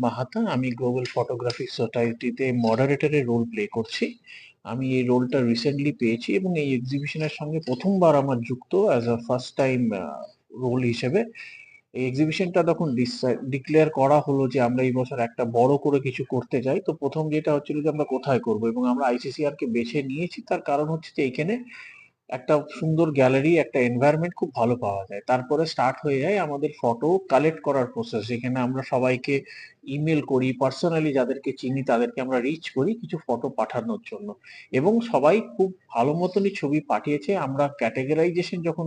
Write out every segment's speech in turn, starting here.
মাহাতা। আমি global photography সোসাইটিতে মডারেটরের role play করছি। আমি এই রোলটা রিসেন্টলি পেয়েছি এবং এই এক্সিবিশনের সঙ্গে প্রথমবার আমার যুক্ত as a first time role হিসেবে। এই এক্সিবিশনটা তখন ডিক্লেয়ার করা হলো যে আমরা এই বছর একটা বড় করে কিছু করতে চাই। তো প্রথম যেটা হচ্ছিল যে আমরা কোথায় করব এবং আমরা আইসিসিআর কে বেছে নিয়েছি। তার কারণ হচ্ছে যে এখানে একটা সুন্দর গ্যালারি একটা এনভায়রনমেন্ট খুব ভালো পাওয়া যায়। তারপরে স্টার্ট হয়ে যায় আমাদের ফটো কালেক্ট করার প্রসেস যেখানে আমরা সবাইকে ইমেল করি পার্সোনালি যাদেরকে চিনি তাদেরকে আমরা রিচ করি কিছু ফটো পাঠানোর জন্য। এবং সবাই খুব ভালো মতনই ছবি পাঠিয়েছে। আমরা ক্যাটেগরাইজেশন যখন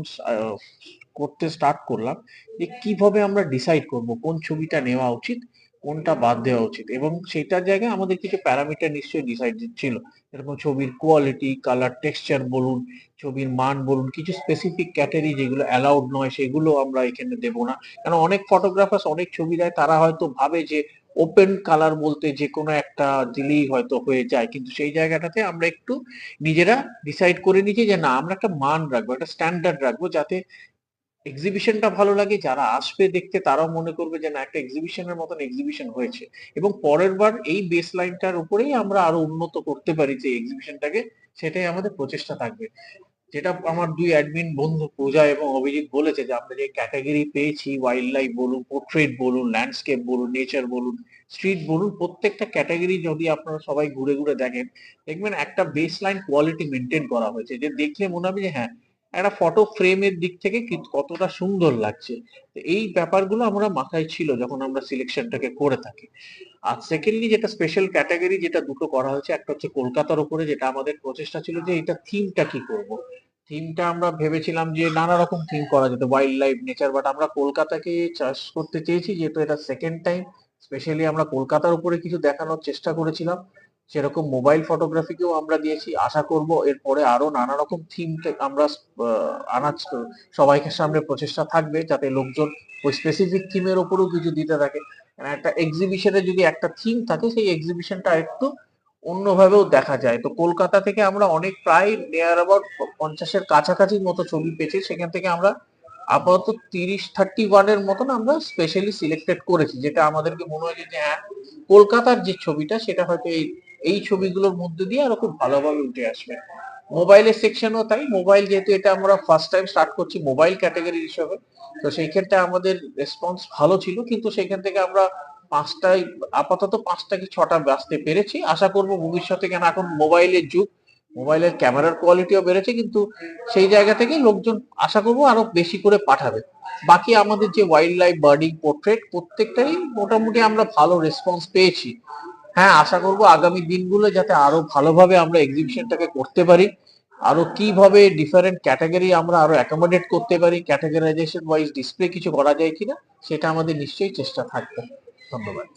করতে স্টার্ট করলাম যে কীভাবে আমরা ডিসাইড করব কোন ছবিটা নেওয়া উচিত কোনটা বাদ দেওয়া উচিত? এবং সেটার জায়গায় আমাদের কিছু প্যারামিটার নিশ্চয়ই ডিসাইড ছিল। এরকম ছবির কোয়ালিটি কালার টেক্সচার বলুন, ছবির মান বলুন, কিছু স্পেসিফিক ক্যাটারি যেগুলো অ্যালাউড নয়, সেগুলো আমরা এখানে দেব না। কারণ অনেক ফটোগ্রাফার্স অনেক ছবি দেয় তারা হয়তো ভাবে যে ওপেন কালার বলতে যে কোনো একটা দিলেই হয়তো হয়ে যায়। কিন্তু সেই জায়গাটাতে আমরা একটু নিজেরা ডিসাইড করে নিয়েছি যে না, আমরা একটা মান রাখব, একটা স্ট্যান্ডার্ড রাখব যাতে এক্সিবিশনটা ভালো লাগে, যারা আসবে দেখতে তারাও মনে করবে যে না, একটা এক্সিবিশনের মতন এক্সিবিশন হয়েছে। এবং পরের বার এই বেস লাইনটার উপরেই আমরা আরও উন্নত করতে পারি যে এক্সিবিশনটাকে সেটাই আমাদের প্রচেষ্টা থাকবে। যেটা আমার দুই অ্যাডমিন বন্ধু পূজা এবং অভিজিৎ বলেছে যে, আমরা যে ক্যাটাগরি পেয়েছি ওয়াইল্ড লাইফ বলুন পোর্ট্রেট বলুন ল্যান্ডস্কেপ বলুন নেচার বলুন স্ট্রিট বলুন, প্রত্যেকটা ক্যাটাগরি যদি আপনারা সবাই ঘুরে ঘুরে দেখেন, দেখবেন একটা বেস লাইন কোয়ালিটি মেনটেন করা হয়েছে। যে দেখলে মনে হবে যে হ্যাঁ একটা ফটো ফ্রেমের দিক থেকে কতটা সুন্দর লাগছে? এই ব্যাপারগুলো আমরা মাথায় ছিল যখন আমরা সিলেকশনটাকে করে থাকি। আর সেকেন্ডলি যেটা স্পেশাল ক্যাটাগরি যেটা দুটো করা হয়েছে, একটা হচ্ছে কলকাতার উপরে যেটা আমাদের প্রচেষ্টা ছিল যে এটা থিমটা কি করব? থিমটা আমরা ভেবেছিলাম যে নানা রকম থিম করা যেত ওয়াইল্ড লাইফ নেচার বাট আমরা কলকাতাকে চাষ করতে চেয়েছি যেহেতু এটা সেকেন্ড টাইম স্পেশালি আমরা কলকাতার উপরে কিছু দেখানোর চেষ্টা করেছিলাম। সেরকম মোবাইল ফটোগ্রাফিকেও আমরা দিয়েছি। আশা করব এরপরে আরও নানা রকম থিম আমরা আনার সবাইকে সামনে প্রচেষ্টা থাকবে যাতে লোকজন ওই স্পেসিফিক থিমের উপরেও কিছু দিতে থাকে। একটা এক্সিবিশনে যদি একটা থিম থাকে, সেই এক্সিবিশনটা একটু অন্যভাবেও দেখা যায়। তো কলকাতা থেকে আমরা অনেক প্রায় নিয়ার অ্যাবাউট পঞ্চাশের কাছাকাছি মতো ছবি পেয়েছি। সেখান থেকে আমরা আপাতত তিরিশ থার্টি ওয়ানের মতন আমরা স্পেশালি সিলেক্টেড করেছি। যেটা আমাদেরকে মনে হয় যে হ্যাঁ কলকাতার যে ছবিটা, সেটা হয়তো এই এই ছবিগুলোর মধ্যে দিয়ে আরও খুব ভালোভাবে উঠে আসবে। মোবাইলের সেকশনও তাই। মোবাইল যেহেতু এটা আমরা ফার্স্ট টাইম স্টার্ট করছি মোবাইল ক্যাটাগরি হিসেবে, তো সেই ক্ষেত্রে আমাদের রেসপন্স ভালো ছিল। কিন্তু সেখান থেকে আমরা পাঁচটায়, আপাতত পাঁচটা কি ছটা বাঁচতে পেরেছি। আশা করব ভবিষ্যতে কেন এখন মোবাইলের যুগ, মোবাইলের ক্যামেরার কোয়ালিটিও বেড়েছে। কিন্তু সেই জায়গা থেকে লোকজন আশা করব আরও বেশি করে পাঠাবে। বাকি আমাদের যে ওয়াইল্ড লাইফ বার্ডিং পোর্ট্রেট প্রত্যেকটাই মোটামুটি আমরা ভালো রেসপন্স পেয়েছি। হ্যাঁ আশা করব আগামী দিনগুলো যাতে আরও ভালোভাবে আমরা এক্সিবিশনটাকে করতে পারি, আরও কীভাবে ডিফারেন্ট ক্যাটাগরি আমরা আরও অ্যাকোমোডেট করতে পারি ক্যাটাগরাইজেশন ওয়াইজ ডিসপ্লে কিছু করা যায় কিনা, সেটা আমাদের নিশ্চয়ই চেষ্টা থাকবে। ধন্যবাদ।